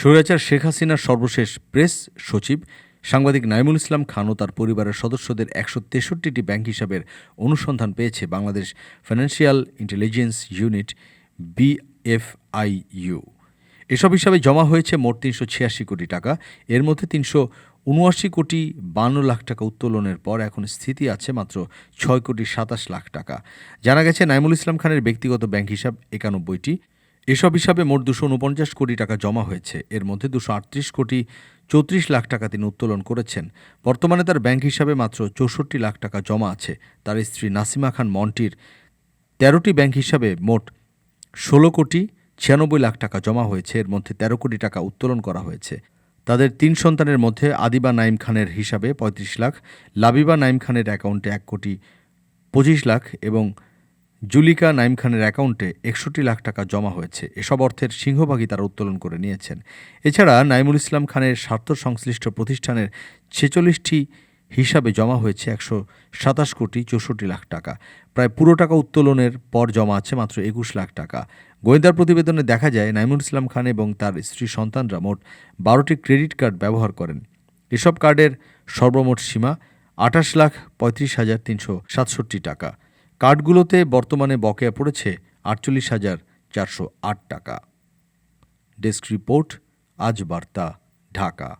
স্বৈরাচার শেখ হাসিনার সর্বশেষ প্রেস সচিব, সাংবাদিক নাইমুল ইসলাম খান ও তার পরিবারের সদস্যদের একশো তেষট্টিটি ব্যাংক হিসাবের অনুসন্ধান পেয়েছে Bangladesh financial intelligence unit, BFIU. এসব হিসাবে জমা হয়েছে মোট তিনশো ছিয়াশি কোটি টাকা। এর মধ্যে তিনশো উনআশি কোটি বান্ন লাখ টাকা উত্তোলনের পর এখন স্থিতি আছে মাত্র ছয় কোটি সাতাশ লাখ টাকা। জানা গেছে, নাইমুল ইসলাম খানের ব্যক্তিগত ব্যাংক হিসাব একানব্বইটি। এসব হিসাবে মোট দুশো উনপঞ্চাশ কোটি টাকা জমা হয়েছে। এর মধ্যে দুশো আটত্রিশ কোটি চৌত্রিশ লাখ টাকা তিনি উত্তোলন করেছেন। বর্তমানে তার ব্যাংক হিসাবে মাত্র চৌষট্টি লাখ টাকা জমা আছে। তার স্ত্রী নাসিমা খান মন্টির তেরোটি ব্যাংক হিসাবে মোট ষোলো কোটি ছিয়ানব্বই লাখ টাকা জমা হয়েছে। এর মধ্যে তেরো কোটি টাকা উত্তোলন করা হয়েছে। তাদের তিন সন্তানের মধ্যে আদিবা নাইম খানের হিসাবে পঁয়ত্রিশ লাখ, লাবিবা নাইম খানের অ্যাকাউন্টে এক কোটি পঁচিশ লাখ এবং জুলিকা নাইম খানের অ্যাকাউন্টে একষট্টি লাখ টাকা জমা হয়েছে। এসব অর্থের সিংহভাগই তারা উত্তোলন করে নিয়েছেন। এছাড়া নাইমুল ইসলাম খানের স্বার্থ সংশ্লিষ্ট প্রতিষ্ঠানের ছেচল্লিশটি হিসাবে জমা হয়েছে একশো সাতাশ কোটি চৌষট্টি লাখ টাকা। প্রায় পুরো টাকা উত্তোলনের পর জমা আছে মাত্র একুশ লাখ টাকা। গোয়েন্দার প্রতিবেদনে দেখা যায়, নাইমুল ইসলাম খান এবং তার স্ত্রী সন্তানরা মোট বারোটি ক্রেডিট কার্ড ব্যবহার করেন। এসব কার্ডের সর্বমোট সীমা আঠাশ লাখ পঁয়ত্রিশ হাজার তিনশো সাতষট্টি টাকা। কার্ডগুলোতে বর্তমানে বকেয়া পড়েছে আটচল্লিশ হাজার চারশো আট টাকা। ডেস্ক রিপোর্ট আজ বার্তা ঢাকা।